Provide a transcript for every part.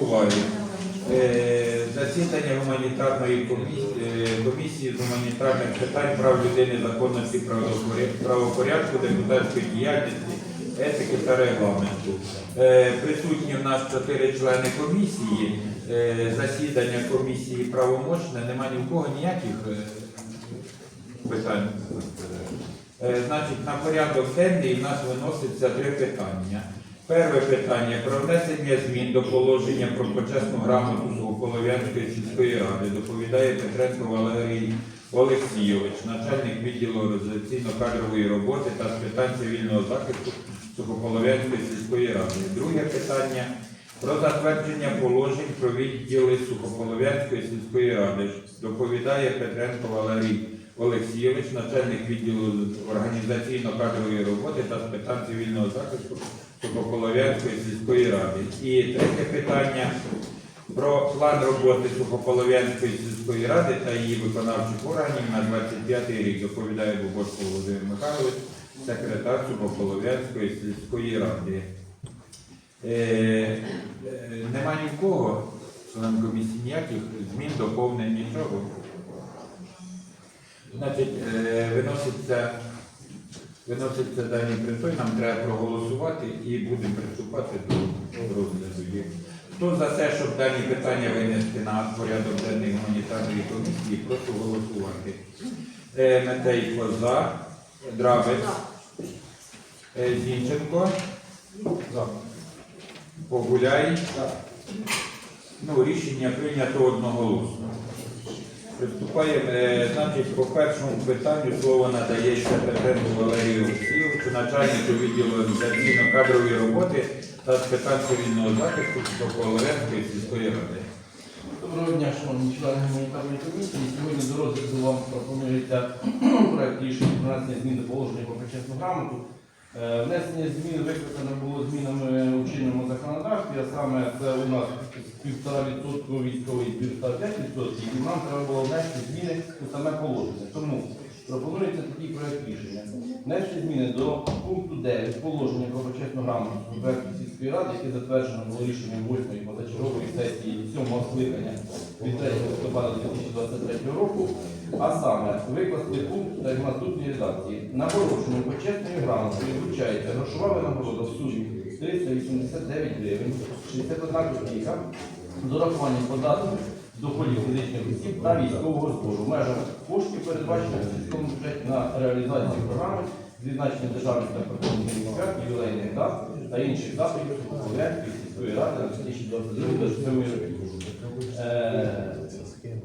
бувають. Е, Засідання гуманітарної комісії, е, комісії з гуманітарних питань прав людини, законності, правопорядку, депутатської діяльності, етики та регламенту. Е, Присутні в нас чотири члени комісії. Засідання комісії правомочне, нема ні в кого ніяких питань. Значить, на порядок денний в нас виноситься три питання. Перше питання про внесення змін до положення про почесну грамоту Сухополов'янської сільської ради. Доповідає Петренко Валерій Олексійович, начальник відділу організаційно-кадрової роботи та з питань цивільного захисту Сухополов'янської сільської ради. Друге питання про затвердження положень про відділи Сухополов'янської сільської ради. Доповідає Петренко Валерій Олексійович, начальник відділу організаційно-кадрової роботи та з питань цивільного захисту Сухополов'янської сільської ради. І третє питання про план роботи Сухополов'янської сільської ради та її виконавчих органів на 25 рік. Доповідає Бубошко Володимир Михайлович, секретар Сухополов'янської сільської ради. Е, е, нема ні в кого, член комісії ніяких змін, доповнень, нічого. Значить, е, виноситься, виноситься дані присой, нам треба проголосувати і будемо приступати до розгляду їх. Хто за те, щоб дані питання винести на порядок денний гуманітарної комісії, прошу голосувати. Е, Метейко за, Драбець, е, Зінченко, Погуляй. Ну, рішення прийнято одноголосно. Приступаємо, е, значить, по першому питанню слово надається Петренку Валерію Олексійовичу, начальнику відділу організаційно-кадрової роботи та з питань цивільного захисту Соколовецької сільської ради. Доброго дня, шановні члени гуманітарної комісії. Сьогодні до розгляду вам пропонується проект рішення про внесення змін до положення про почесну грамоту. Е, Внесення змін викликано було змінами у чинному законодавстві, а саме це у нас півтора відсотку військовий збір та 5 відсотків, і нам треба було внести зміни у саме положення. Тому пропонується такий проект рішення. Внести зміни до пункту 9 положення про почесну грамоту Субверту сільської ради, яке затверджено було рішенням 8-ї позачергової сесії 7-го скликання від 3 листопада 2023 року, а саме викласти пункт та наступній редакції. Нагородженню почесною грамотою вручається грошова винагорода в сумі 389 гривень, 61 копійка з урахуванням податків доходів фізичних осіб та військового збору в межах коштів, передбачених в сільському бюджеті на реалізацію програми з відзначення державних та прикордонних свят, ювілейних дат та інших заходів Слов'янської сільської ради на 2022 роки. Е,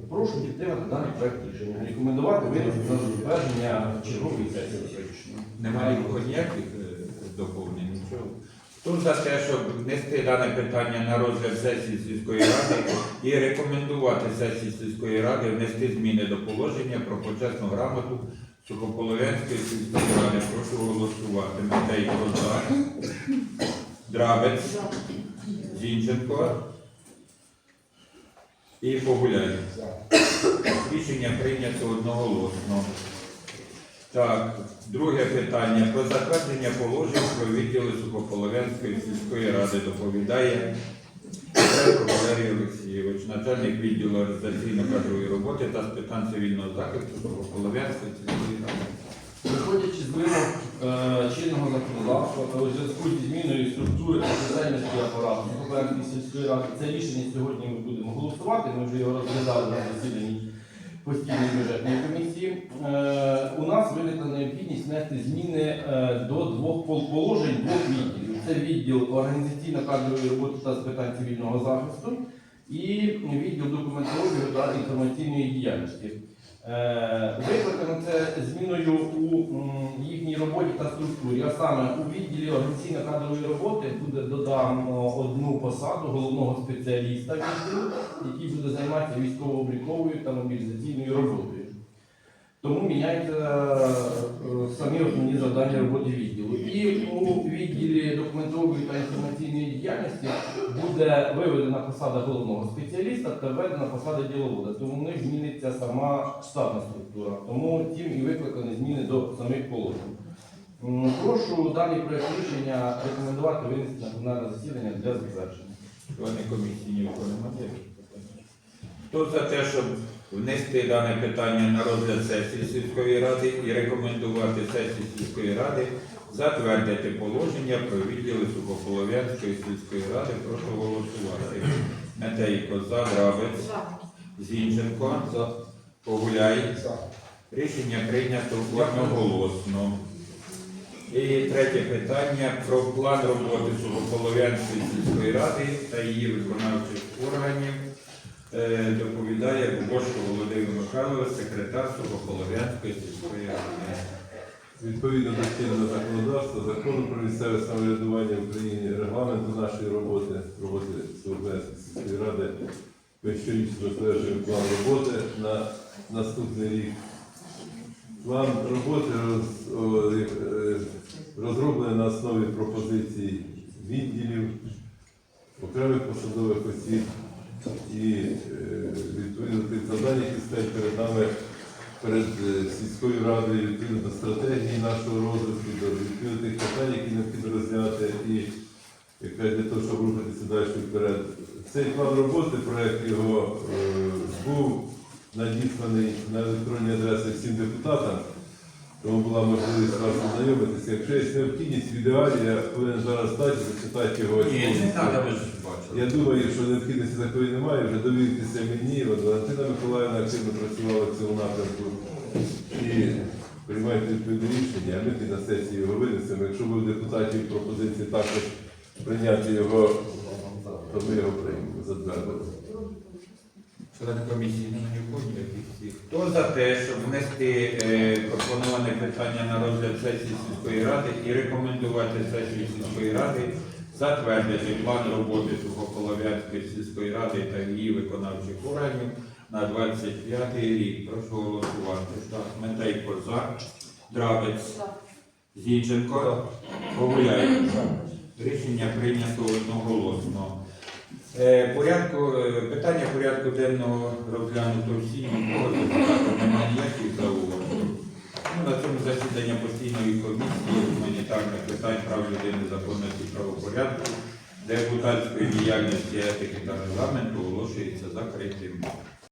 Прошу підтримати даний проект рішення. Рекомендувати винести на затвердження чергової сесії. Немає ніяких е, доповнень, нічого. Хто за те, щоб внести дане питання на розгляд сесії сільської ради і рекомендувати сесії сільської ради внести зміни до положення про почесну грамоту Сухополов'янської сільської ради. Прошу голосувати. Матейко за. Драбець, Зінченко і Погуляй. Рішення прийнято одноголосно. Так, друге питання про затвердження положень про відділи Сухополов'янської сільської ради доповідає Петренко Валерій Олексійович, начальник відділу організаційно-кадрової роботи та з питань цивільного захисту Сухополов'янської сільської ради. Виходячи з вимог е, чинного законодавства та у зв'язку зі зміною структури та чисельності апарату Сухополянської сільської ради, це рішення сьогодні ми будемо голосувати. Ми вже його розглядали на засіданні постійної бюджетної комісії. Е, у нас виникла необхідність внести зміни е, до двох положень двох відділів. Це відділ організаційно-кадрової роботи та з питань цивільного захисту і відділ документології та інформаційної діяльності. Е, Викликано це зміною у їхній роботі та структурі. А саме у відділі організаційно-кадрової роботи буде додано одну посаду головного спеціаліста відділу, який буде займатися військово-обліковою та мобілізаційною роботою. Тому міняються е, самі основні завдання роботи відділу. І у відділі документової та інформаційної діяльності буде виведена посада головного спеціаліста та введена посада діловода. Тому в них зміниться сама штатна структура. Тому тим і викликані зміни до самих положень. Прошу даний проект рішення рекомендувати винести на пленарне засідання для затвердження. Члени комісії немає. Хто за те, щоб внести дане питання на розгляд сесії сільської ради і рекомендувати сесії сільської ради затвердити положення про відділи Сухополов'янської сільської ради, прошу голосувати. Метейко за, Драбець, Зінченко, Погуляй. Рішення прийнято одноголосно. І третє питання про план роботи Сухополов'янської сільської ради та її виконавчих органів. Е, Доповідає Бубошко Володимир Михайлович, секретар Сухополов'янської сільської ради. Відповідно до чинного законодавства, закону про місцеве самоврядування в Україні, регламенту нашої роботи, роботи Слов'янської сільської ради, ми щорічно затверджуємо план роботи на наступний рік. План роботи роз- о, е, розроблений на основі пропозицій відділів, окремих посадових осіб і е, відповідно тих завдань, які стоять перед нами перед е, сільською радою відповідно до стратегії нашого розвитку, до відповідно тих питань, які необхідно розглянути і яка для того, щоб рухатися далі вперед. Цей план роботи, проект його е, був надісланий на електронні адреси всім депутатам, тому була можливість вас ознайомитися. Якщо є необхідність в ідеалі, я повинен зараз стати, зачитати його. Ні, треба, ви ж бачили. Я думаю, що необхідності такої немає, вже довіртеся мені. От Валентина Миколаївна активно працювала в цьому напрямку і приймайте відповідне рішення, а ми тоді на сесії його винесемо. Якщо буде в депутатів пропозиції також прийняти його, то ми його приймемо, затвердимо. Члени комісії не входять всі. Хто за те, щоб внести е, пропоноване питання на розгляд сесії сільської ради і рекомендувати сесію сільської ради затвердити план роботи Сухополов'янської сільської ради та її виконавчих органів на 25 рік. Прошу голосувати. Так, Метейко за, Драбець, Зінченко, Погуляй. Рішення прийнято одноголосно. Е, Порядку, е, питання порядку денного розглянуто всі, немає ніяких зауважень. Ну, на цьому засідання постійної комісії гуманітарних питань прав людини, законності правопорядку, депутатської діяльності, етики та регламенту оголошується закритим.